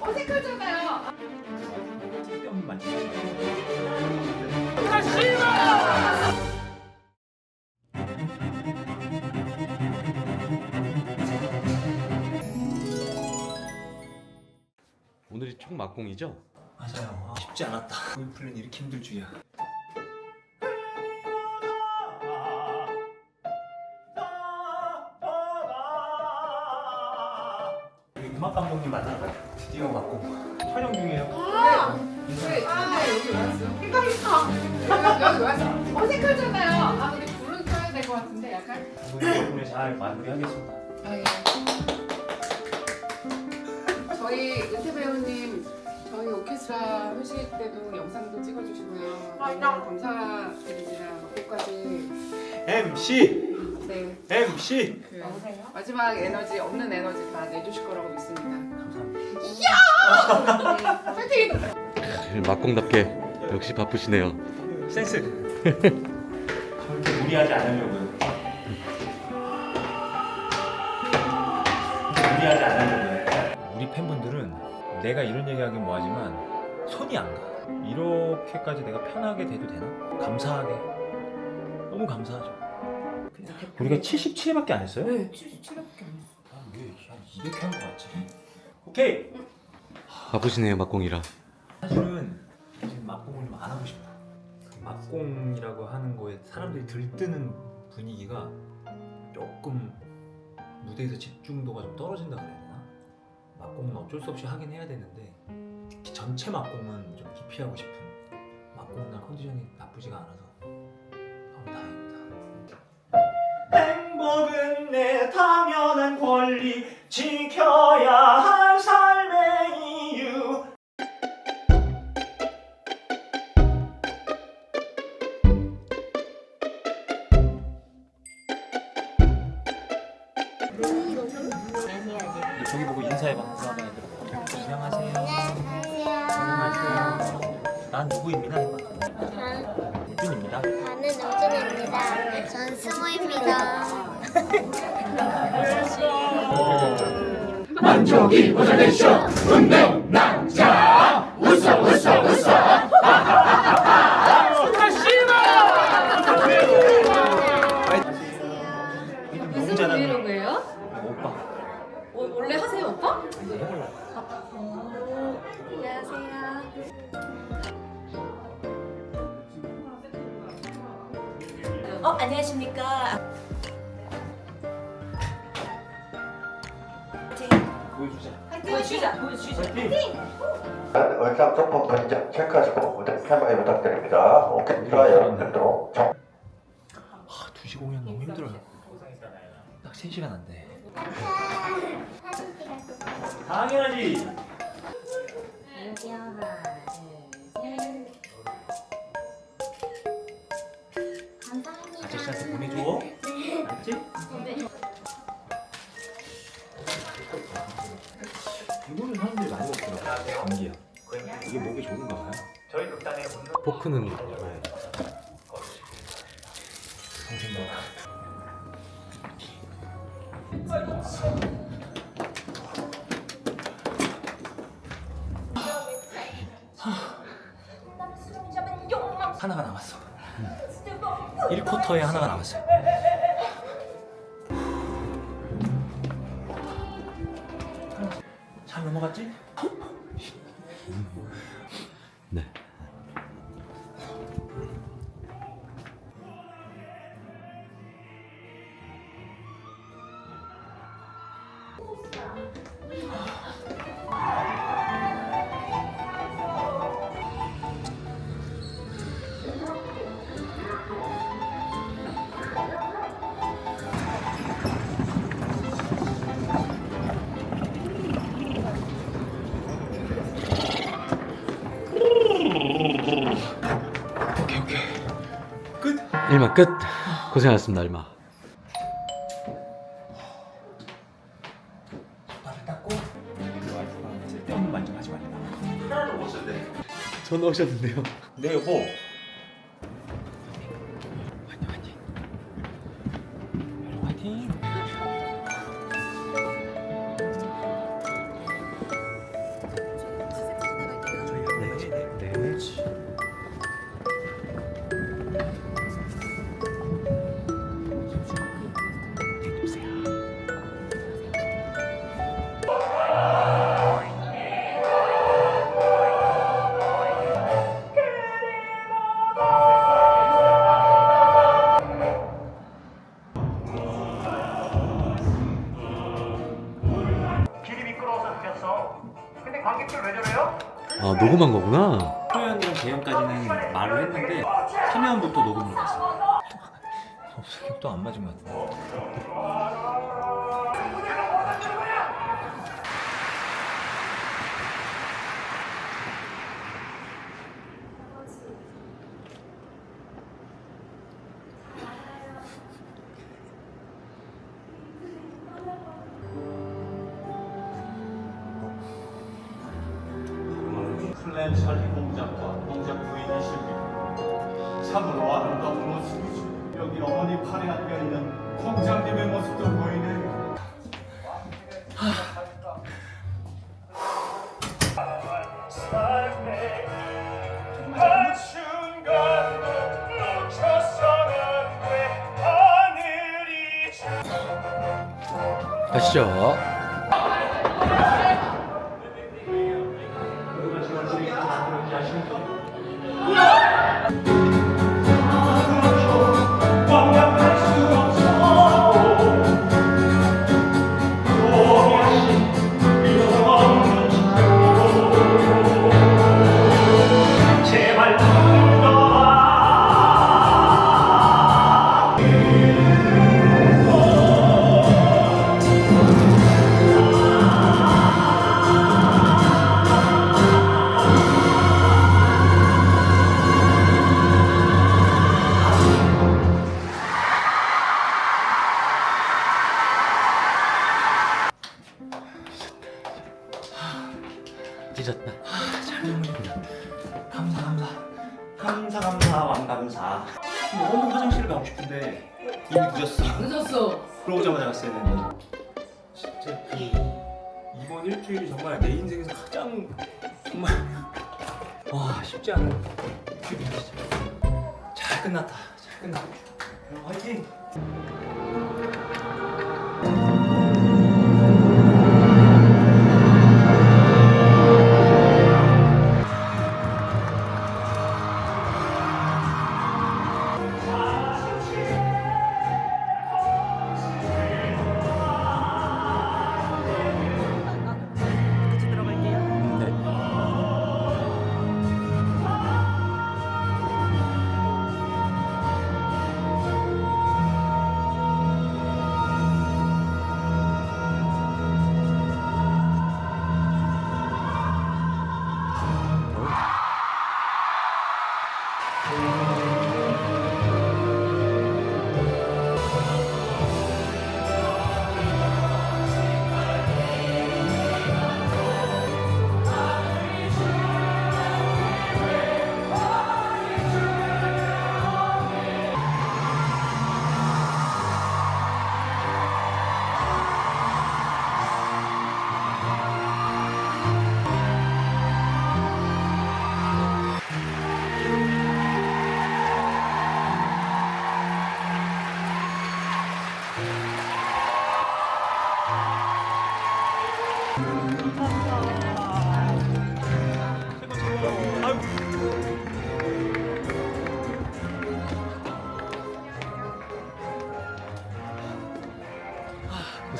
어색하잖아요. 오늘이 총 막공이죠? 맞아요 아, 쉽지 않았다 골프는 이렇게 힘들 줄이야 음악 감독님 만나요 드디어 막공 촬영 중이에요 아, 네, 아, 여기 왔어. 여기, 여기 와서 어색하잖아요. 아, 근데 불은 켜야 될 것 같은데 약간. 우리 덕분에 잘 마무리하겠습니다 아, 예. 저희 은퇴 배우님 저희 오케스트라 회식 때도 영상도 찍어주시고요. 너무 감사드립니다. 끝까지 MC 네. MC 그 마지막 에너지 없는 에너지 다 내주실 거라고 믿습니다. 감사합니다 파이팅! 막공답게 역시 바쁘시네요. 센스 절대 무리하지 않으려고요 무리하지 않으려고요 우리 팬분들은 내가 이런 얘기하긴 뭐하지만 손이 안 가. 이렇게까지 내가 편하게 돼도 되나? 감사하게 너무 감사하죠 우리가 77밖에 안 했어요? 네, 77회밖에 안 했어. 아, 왜 200회 한거 같지? 오케이! 바쁘시네요 막공이라. 사실은 지금 막공을 좀 안 하고 싶어. 그 막공이라고 하는 거에 사람들이 들뜨는 분위기가 조금 무대에서 집중도가 좀 떨어진다 그래야 되나? 막공은 어쩔 수 없이 하긴 해야 되는데 특히 전체 막공은 좀 기피하고 싶은 막공 날 컨디션이 나쁘지가 않아서 당연한 권리 지켜야 할 삶의 이유 저기 보고 인사해봐. 안녕하세요. 안녕하세요. 난 누구입니다. 해봐. 유준입니다. 나는 우준입니다. 전 스모입니다. 만족이 보장되시오 운명 파이팅! 의상 소품 분장 체크하시고 무대 편하게 부탁드립니다 오케스트라 여러분들도 정 아, 2시 공연 너무 힘들어요. 딱 3시간 안 돼. 당연하지. 이거는 사람들이 많이 먹더라고. 감기야. 이게 목에 좋은가 봐요. 저희 극단에 포크는 평생 먹어. 하나가 남았어. 1쿼터에 하나가 남았어. 잘 넘어갔지? 끝. 일마 끝. 고생하셨습니다 못 쓸래. 전 오셨는데요. 네 여보. 거구나. 초연이랑 재현까지는 말을 했는데 3회부터 녹음을 했어. 또안 맞은 것 같아. 플 랜 처리 공작과 공작 부인이십니다. 참으로 아름다운 모습이죠. 여기 어머니 팔에 안겨 있는 공장님의 모습도 보이네요. 감사 감사 왕감사. 너무 화장실 가고 싶은데 이미 늦었어. 늦었어. 들어오자마자 갔어야 되는데. 진짜 그 이번 일주일이 정말 내 인생에서 가장 정말 와 쉽지 않은 일주일이야 진짜. 잘 끝났다. 잘 끝났다. 화이팅.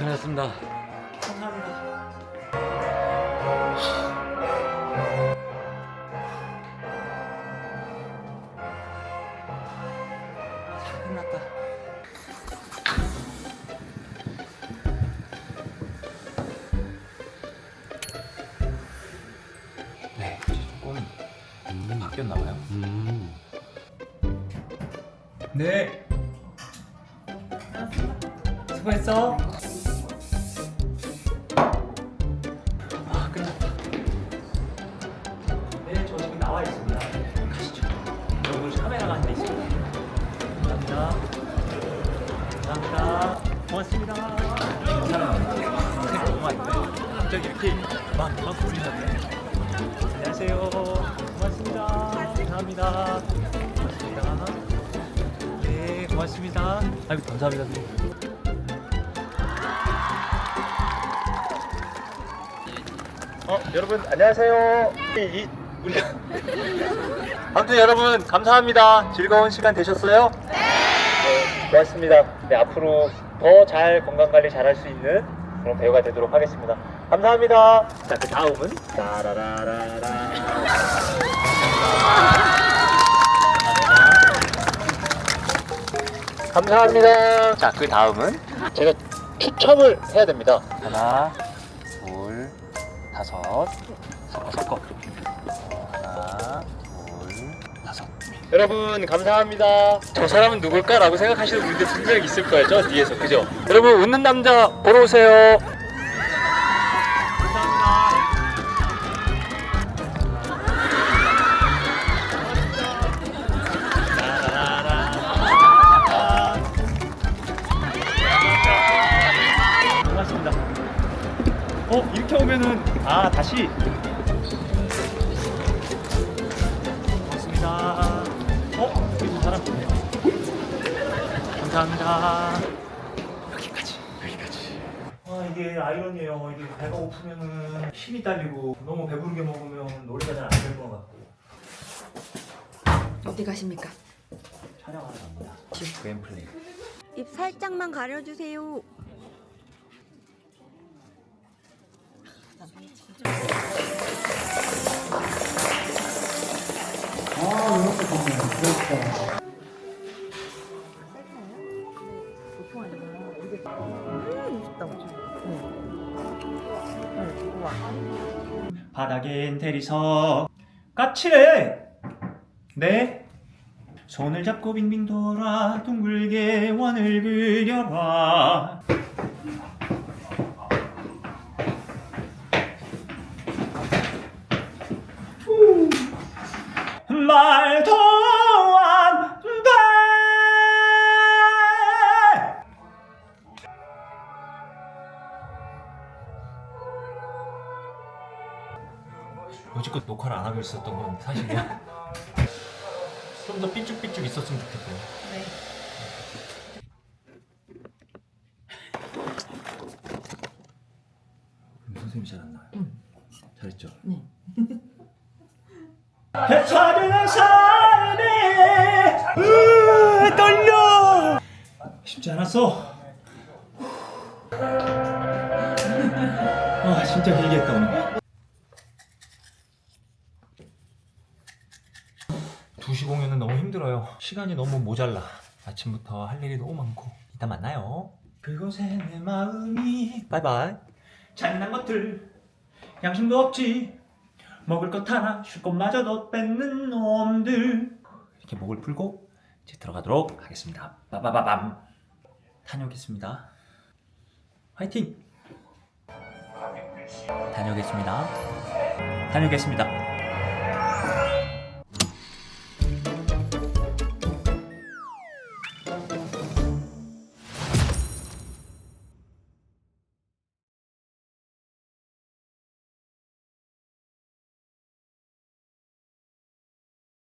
고생하셨습니다. 감사합니다. 잘 끝났다. 네, 조금 바뀌었나 봐요. 음. 네. 수고했어. 아이고, 감사합니다. 어, 여러분 안녕하세요. 이, 이 아무튼 여러분 감사합니다. 즐거운 시간 되셨어요? 네. 고맙습니다. 네, 앞으로 더 잘 건강 관리 잘할 수 있는 그런 배우가 되도록 하겠습니다. 감사합니다. 자, 그 다음은 따라라라라. 감사합니다. 자, 그 다음은 제가 추첨을 해야 됩니다. 하나, 둘, 다섯, 섞어 섞어. 여러분 감사합니다. 저 사람은 누굴까라고 생각하시는 분들 분명 있을 거예요. 저 뒤에서 그죠? 여러분 웃는 남자 보러 오세요. 고맙습니다. 어 이렇게 오면은 아 다시 고맙습니다. 감사합니다. 여기까지 여기까지. 아 이게 아이러니에요. 이게 배가 고프면은 힘이 딸리고 너무 배부르게 먹으면 노래가 잘 안 될 것 같고 어디 가십니까? 촬영하러 갑니다. 웨플레이. 입 살짝만 가려주세요. 바닥엔 대리석 까칠해. 네. 손을 잡고 빙빙 돌아 둥글게 원을 그려라. 말도 여지껏 녹화를 안 하고 있었던 건 사실이야. 좀 더 삐쭉삐쭉 있었으면 좋겠고요. 음, 선생님이 잘 안 나와요. 잘했죠? 되찾은 삶에 으, 떨려 쉽지 않았어 아 진짜 길게 했다 오늘 2시 공연은 너무 힘들어요. 시간이 너무 모자라. 아침부터 할 일이 너무 많고. 이따 만나요. 그곳에 내 마음이 바이바이. 잔인한 것들 양심도 없지 먹을 것 하나 쉴 것마저도 뺏는 놈들 이렇게 목을 풀고 이제 들어가도록 하겠습니다. 빠바바밤. 다녀오겠습니다. 화이팅! 다녀오겠습니다. 다녀오겠습니다.